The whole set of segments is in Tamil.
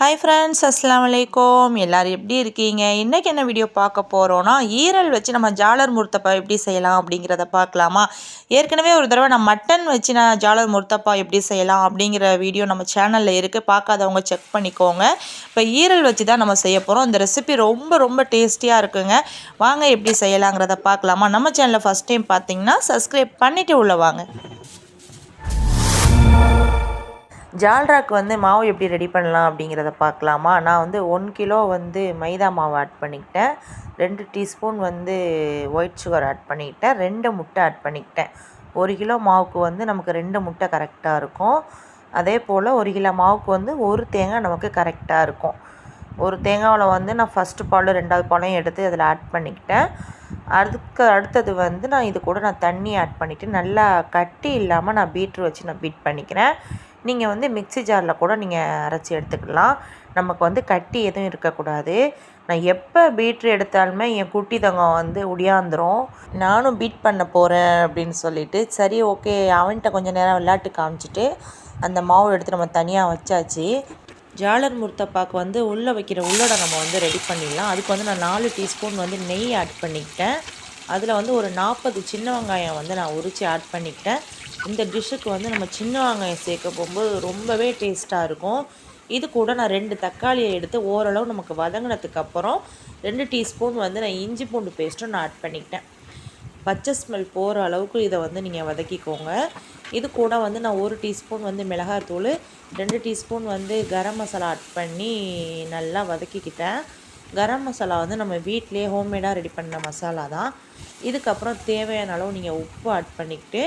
ஹாய் ஃப்ரெண்ட்ஸ் அஸ்லாம் வலைக்கம் எல்லோரும் எப்படி இருக்கீங்க? இன்றைக்கி என்ன வீடியோ பார்க்க போகிறோன்னா ஈரல் வச்சு நம்ம ஜாலர் முர்த்தப்பா எப்படி செய்யலாம் அப்படிங்கிறத பார்க்கலாமா? ஏற்கனவே ஒரு தடவை நான் மட்டன் வச்சு நான் ஜாலர் முர்த்தப்பா எப்படி செய்யலாம் அப்படிங்கிற வீடியோ நம்ம சேனலில் இருக்குது பார்க்காதவங்க செக் பண்ணிக்கோங்க. இப்போ ஈரல் வச்சு தான் நம்ம செய்ய போகிறோம் இந்த ரெசிபி ரொம்ப ரொம்ப டேஸ்டியாக இருக்குங்க. வாங்க எப்படி செய்யலாங்கிறத பார்க்கலாமா? நம்ம சேனலில் ஃபஸ்ட் டைம் பார்த்தீங்கன்னா சப்ஸ்கிரைப் பண்ணிவிட்டு உள்ள வாங்க. ஜால்ராக்கு வந்து மாவு எப்படி ரெடி பண்ணலாம் அப்படிங்கிறத பார்க்கலாமா? நான் வந்து ஒன் கிலோ வந்து மைதா மாவு ஆட் பண்ணிக்கிட்டேன். ரெண்டு டீஸ்பூன் வந்து ஒயிட் சுகர் ஆட் பண்ணிக்கிட்டேன். ரெண்டு முட்டை ஆட் பண்ணிக்கிட்டேன். ஒரு கிலோ மாவுக்கு வந்து நமக்கு ரெண்டு முட்டை கரெக்டாக இருக்கும். அதே போல் ஒரு கிலோ மாவுக்கு வந்து ஒரு தேங்காய் நமக்கு கரெக்டாக இருக்கும். ஒரு தேங்காவில் வந்து நான் ஃபஸ்ட்டு பாலும் ரெண்டாவது பாலையும் எடுத்து அதில் ஆட் பண்ணிக்கிட்டேன். அதுக்கு அடுத்தது வந்து நான் இது கூட நான் தண்ணி ஆட் பண்ணிவிட்டு நல்லா கட்டி இல்லாமல் நான் பீட்ரு வச்சு நான் பீட் பண்ணிக்கிறேன். நீங்கள் வந்து மிக்சி ஜாரில் கூட நீங்கள் அரைச்சி எடுத்துக்கலாம். நமக்கு வந்து கட்டி எதுவும் இருக்கக்கூடாது. நான் எப்போ பீட்ரு எடுத்தாலுமே என் குட்டி தங்கம் வந்து உடியாந்துரும் நானும் பீட் பண்ண போகிறேன் அப்படின்னு சொல்லிட்டு சரி ஓகே அவன்கிட்ட கொஞ்சம் நேரம் விளையாட்டு காமிச்சிட்டு அந்த மாவு எடுத்து நம்ம தனியாக வச்சாச்சு. ஜாலர் முர்த்தப்பாக்கு வந்து உள்ளே வைக்கிற உள்ளோட நம்ம வந்து ரெடி பண்ணிடலாம். அதுக்கு வந்து நான் நாலு டீஸ்பூன் வந்து நெய் ஆட் பண்ணிக்கிட்டேன். அதில் வந்து ஒரு நாற்பது சின்ன வெங்காயம் வந்து நான் உரித்து ஆட் பண்ணிக்கிட்டேன். இந்த டிஷ்ஷுக்கு வந்து நம்ம சின்ன வெங்காயம் சேர்க்க போகும்போது ரொம்பவே டேஸ்ட்டாக இருக்கும். இது கூட நான் ரெண்டு தக்காளியை எடுத்து ஓரளவு நமக்கு வதங்கினதுக்கப்புறம் ரெண்டு டீஸ்பூன் வந்து நான் இஞ்சி பூண்டு பேஸ்ட்டும் நான் ஆட் பண்ணிக்கிட்டேன். பச்சை ஸ்மெல் போகிற அளவுக்கு இதை வந்து நீங்கள் வதக்கிக்கோங்க. இது கூட வந்து நான் ஒரு டீஸ்பூன் வந்து மிளகாத்தூள் ரெண்டு டீஸ்பூன் வந்து கரம் மசாலா ஆட் பண்ணி நல்லா வதக்கிக்கிட்டேன். கரம் மசாலா வந்து நம்ம வீட்டிலே ஹோம்மேடாக ரெடி பண்ண மசாலா தான். இதுக்கப்புறம் தேவையான அளவு நீங்கள் உப்பு ஆட் பண்ணிக்கிட்டு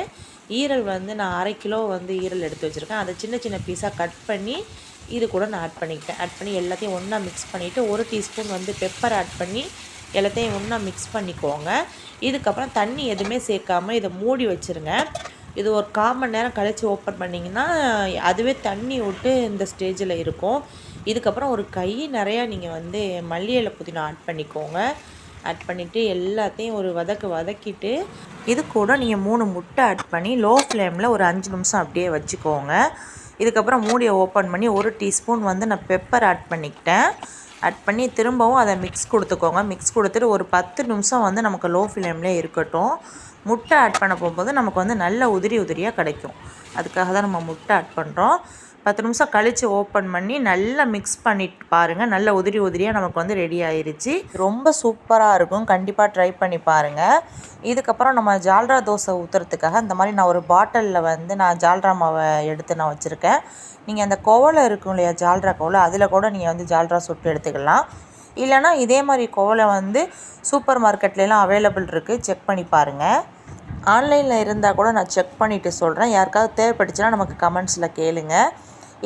ஈரல் வந்து நான் அரை கிலோ வந்து ஈரல் எடுத்து வச்சுருக்கேன். அதை சின்ன சின்ன பீஸாக கட் பண்ணி இது கூட நான் ஆட் பண்ணிக்கிட்டேன். ஆட் பண்ணி எல்லாத்தையும் ஒன்றா மிக்ஸ் பண்ணிவிட்டு ஒரு டீஸ்பூன் வந்து பெப்பர் ஆட் பண்ணி எல்லாத்தையும் ஒன்றா மிக்ஸ் பண்ணிக்கோங்க. இதுக்கப்புறம் தண்ணி எதுவுமே சேர்க்காமல் இதை மூடி வச்சுருங்க. இது ஒரு கால் மணி நேரம் கழித்து ஓப்பன் பண்ணிங்கன்னா அதுவே தண்ணி விட்டு இந்த ஸ்டேஜில் இருக்கும். இதுக்கப்புறம் ஒரு கை நிறையா நீங்கள் வந்து மல்லி இலை புதினா ஆட் பண்ணிக்கோங்க. ஆட் பண்ணிவிட்டு எல்லாத்தையும் ஒரு வதக்கு வதக்கிட்டு இது கூட நீங்கள் மூணு முட்டை ஆட் பண்ணி லோ ஃப்ளேமில் ஒரு அஞ்சு நிமிஷம் அப்படியே வச்சுக்கோங்க. இதுக்கப்புறம் மூடியை ஓப்பன் பண்ணி ஒரு டீஸ்பூன் வந்து நான் பெப்பர் ஆட் பண்ணிக்கிட்டேன். ஆட் பண்ணி திரும்பவும் அதை மிக்ஸ் கொடுத்துக்கோங்க. மிக்ஸ் கொடுத்துட்டு ஒரு பத்து நிமிஷம் வந்து நமக்கு லோ ஃப்ளேம்லேயே இருக்கட்டும். முட்டை ஆட் பண்ண போகும்போது நமக்கு வந்து நல்ல உதிரி உதிரியாக கிடைக்கும். அதுக்காக தான் நம்ம முட்டை ஆட் பண்ணுறோம் பத்து நிமிஷம் கழித்து ஓப்பன் பண்ணி நல்லா மிக்ஸ் பண்ணிட்டு பாருங்கள் நல்ல உதிரி உதிரியாக நமக்கு வந்து ரெடி ஆயிடுச்சு ரொம்ப சூப்பராக இருக்கும். கண்டிப்பாக ட்ரை பண்ணி பாருங்கள் இதுக்கப்புறம் நம்ம ஜால்ரா தோசை ஊற்றுறதுக்காக இந்த மாதிரி நான் ஒரு பாட்டிலில் வந்து நான் ஜால்ரா மாவை எடுத்து நான் வச்சுருக்கேன். நீங்கள் அந்த கோவலை இருக்கும் இல்லையா ஜால்ரா கோவலை அதில் கூட நீங்கள் வந்து ஜால்ரா சுட்டு எடுத்துக்கலாம். இல்லைனா இதே மாதிரி கோலை வந்து சூப்பர் மார்க்கெட்லலாம் அவைலபிள் இருக்குது செக் பண்ணி பாருங்கள் ஆன்லைனில் இருந்தால் கூட நான் செக் பண்ணிவிட்டு சொல்கிறேன் யாருக்காவது தேவைப்பட்டுச்சுன்னா நமக்கு கமெண்ட்ஸில் கேளுங்கள்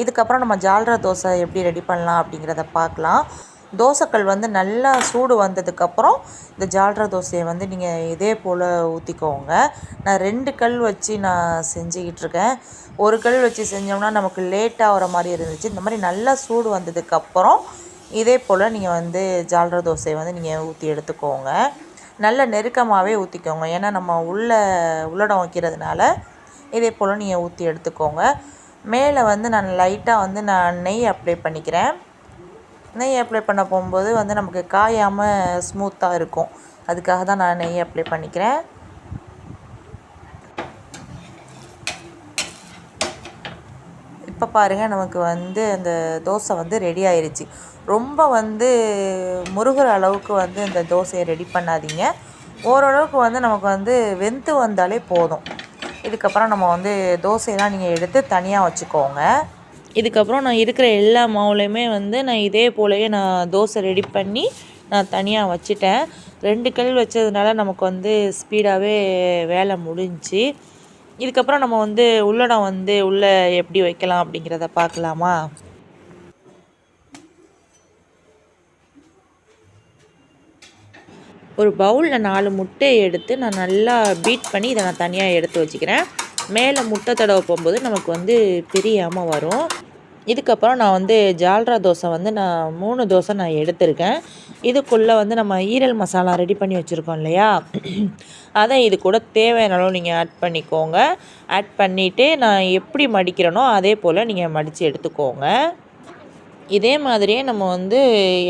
இதுக்கப்புறம் நம்ம ஜால்ரா தோசை எப்படி ரெடி பண்ணலாம் அப்படிங்கிறத பார்க்கலாம். தோசைக்கல் வந்து நல்லா சூடு வந்ததுக்கப்புறம் இந்த ஜால்ரா தோசையை வந்து நீங்கள் இதே போல் ஊற்றிக்கோங்க நான் ரெண்டு கல் வச்சு நான் செஞ்சுக்கிட்டு இருக்கேன். ஒரு கல் வச்சு செஞ்சோம்னா நமக்கு லேட்டாகிற ஆகிற மாதிரி இருந்துச்சு. இந்த மாதிரி நல்லா சூடு வந்ததுக்கப்புறம் இதே போல் நீங்கள் வந்து ஜால்ரா தோசையை வந்து நீங்கள் ஊற்றி எடுத்துக்கோங்க. நல்ல நெருக்கமாகவே ஊற்றிக்கோங்க ஏன்னா நம்ம உள்ளே உள்ளடம் வைக்கிறதுனால இதே போல் நீங்கள் ஊற்றி எடுத்துக்கோங்க. மேலே வந்து நான் லைட்டாக வந்து நான் நெய் அப்ளை பண்ணிக்கிறேன். நெய் அப்ளை பண்ண போகும்போது வந்து நமக்கு காயாமல் ஸ்மூத்தாக இருக்கும். அதுக்காக தான் நான் நெய் அப்ளை பண்ணிக்கிறேன். இப்போ பாருங்கள் நமக்கு வந்து அந்த தோசை வந்து ரெடி ஆயிடுச்சு ரொம்ப வந்து முருகிற அளவுக்கு வந்து இந்த தோசையை ரெடி பண்ணாதீங்க. ஓரளவுக்கு வந்து நமக்கு வந்து வெந்து வந்தாலே போதும். இதுக்கப்புறம் நம்ம வந்து தோசையெல்லாம் நீங்கள் எடுத்து தனியாக வச்சுக்கோங்க. இதுக்கப்புறம் நான் இருக்கிற எல்லா மாவுலையுமே வந்து நான் இதே போலவே நான் தோசை ரெடி பண்ணி நான் தனியாக வச்சுட்டேன். ரெண்டு கல் வச்சதுனால நமக்கு வந்து ஸ்பீடாகவே வேலை முடிஞ்சு. இதுக்கப்புறம் நம்ம வந்து உள்ளடம் வந்து உள்ளே எப்படி வைக்கலாம் அப்படிங்கிறத பார்க்கலாமா? ஒரு பவுலில் நாலு முட்டையை எடுத்து நான் நல்லா பீட் பண்ணி இதை நான் தனியாக எடுத்து வச்சுக்கிறேன். மேலே முட்டை தடவை போகும்போது நமக்கு வந்து பிரியாமல் வரும். இதுக்கப்புறம் நான் வந்து ஜால்ரா தோசை வந்து நான் மூணு தோசை நான் எடுத்திருக்கேன். இதுக்குள்ளே வந்து நம்ம ஈரல் மசாலா ரெடி பண்ணி வச்சுருக்கோம் இல்லையா? அதை இது கூட தேவையான அளவு நீங்கள் ஆட் பண்ணிக்கோங்க. ஆட் பண்ணிவிட்டு நான் எப்படி மடிக்கிறேனோ அதே போல் நீங்கள் மடித்து எடுத்துக்கோங்க. இதே மாதிரியே நம்ம வந்து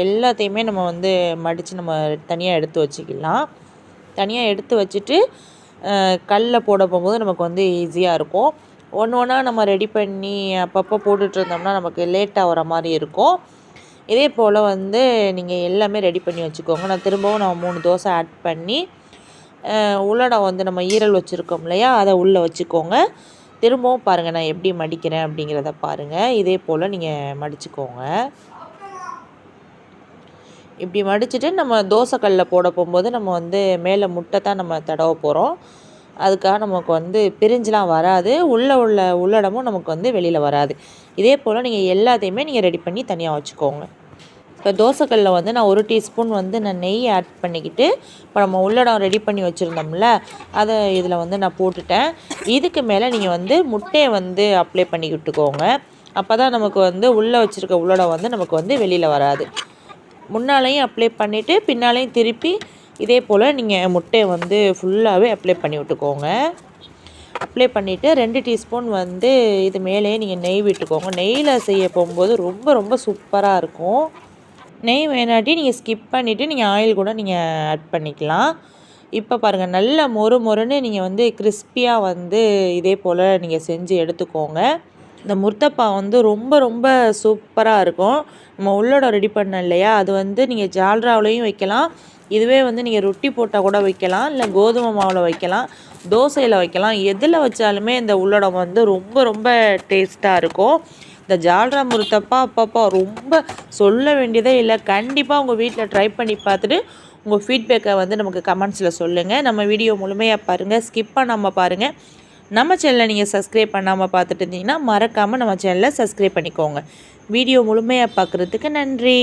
எல்லாத்தையுமே நம்ம வந்து மடித்து நம்ம தனியாக எடுத்து வச்சுக்கலாம். தனியாக எடுத்து வச்சுட்டு கல்லில் போட போகும்போது நமக்கு வந்து ஈஸியாக இருக்கும். ஒன்று ஒன்றா நம்ம ரெடி பண்ணி அப்பப்போ போட்டுட்டு இருந்தோம்னா நமக்கு லேட்டாக வர மாதிரி இருக்கும். இதே போல் வந்து நீங்கள் எல்லாமே ரெடி பண்ணி வச்சுக்கோங்க. நான் திரும்பவும் நான் மூணு தோசை ஆட் பண்ணி உள்ளடம் வந்து நம்ம ஈரல் வச்சுருக்கோம் இல்லையா? அதை உள்ளே வச்சுக்கோங்க. திரும்பவும் பாருங்கள் நான் எப்படி மடிக்கிறேன் அப்படிங்கிறத பாருங்கள் இதே போல் நீங்கள் மடிச்சுக்கோங்க. இப்படி மடிச்சுட்டு நம்ம தோசைக்கல்லில் போட போகும்போது நம்ம வந்து மேலே முட்டை தான் நம்ம தடவ போகிறோம் அதுக்காக நமக்கு வந்து பிரிஞ்சுலாம் வராது. உள்ளே உள்ள உள்ளடமும் நமக்கு வந்து வெளியில் வராது. இதே போல் நீங்கள் எல்லாத்தையுமே நீங்கள் ரெடி பண்ணி தனியாக வச்சுக்கோங்க. இப்போ தோசைக்கல்லில் வந்து நான் ஒரு டீஸ்பூன் வந்து நான் நெய் ஆட் பண்ணிக்கிட்டு இப்போ நம்ம உள்ளடம் ரெடி பண்ணி வச்சுருந்தோம்ல அதை இதில் வந்து நான் போட்டுட்டேன். இதுக்கு மேலே நீங்கள் வந்து முட்டையை வந்து அப்ளை பண்ணி விட்டுக்கோங்க. அப்போ தான் நமக்கு வந்து உள்ளே வச்சுருக்க உள்ளடம் வந்து நமக்கு வந்து வெளியில் வராது. முன்னாலையும் அப்ளை பண்ணிவிட்டு பின்னாலையும் திருப்பி இதே போல் நீங்கள் முட்டையை வந்து ஃபுல்லாகவே அப்ளை பண்ணி விட்டுக்கோங்க. அப்ளை பண்ணிவிட்டு ரெண்டு டீஸ்பூன் வந்து இது மேலேயே நீங்கள் நெய் விட்டுக்கோங்க. நெய்யில் செய்ய போகும்போது ரொம்ப ரொம்ப சூப்பராக இருக்கும். நெய் வேணாட்டி நீங்கள் ஸ்கிப் பண்ணிவிட்டு நீங்கள் ஆயில் கூட நீங்கள் ஆட் பண்ணிக்கலாம். இப்போ பாருங்கள் நல்ல மொறு மொறுன்னு நீங்கள் வந்து கிறிஸ்பியாக வந்து இதே போல் நீங்கள் செஞ்சு எடுத்துக்கோங்க. இந்த முர்த்தப்பா வந்து ரொம்ப ரொம்ப சூப்பராக இருக்கும். நம்ம உள்ளோட ரெடி பண்ண இல்லையா? அது வந்து நீங்கள் ஜால்ராவிலையும் வைக்கலாம். இதுவே வந்து நீங்கள் ரொட்டி போட்டால் கூட வைக்கலாம். இல்லை கோதுமை மாவில் வைக்கலாம். தோசையில் வைக்கலாம். எதில் வச்சாலுமே இந்த உள்ளடம் வந்து ரொம்ப ரொம்ப டேஸ்ட்டாக இருக்கும். இந்த ஜால்ரா முருத்தப்பா அப்பப்பா ரொம்ப சொல்ல வேண்டியதே இல்லை. கண்டிப்பாக உங்கள் வீட்டில் ட்ரை பண்ணி பார்த்துட்டு உங்கள் ஃபீட்பேக்கை வந்து நமக்கு கமெண்ட்ஸில் சொல்லுங்கள் நம்ம வீடியோ முழுமையாக பாருங்கள் ஸ்கிப் பண்ணாமல் பாருங்கள் நம்ம சேனலை நீங்கள் சப்ஸ்கிரைப் பண்ணாமல் பார்த்துட்டு இருந்தீங்கன்னா மறக்காமல் நம்ம சேனலை சப்ஸ்கிரைப் பண்ணிக்கோங்க. வீடியோ முழுமையாக பார்க்குறதுக்கு நன்றி.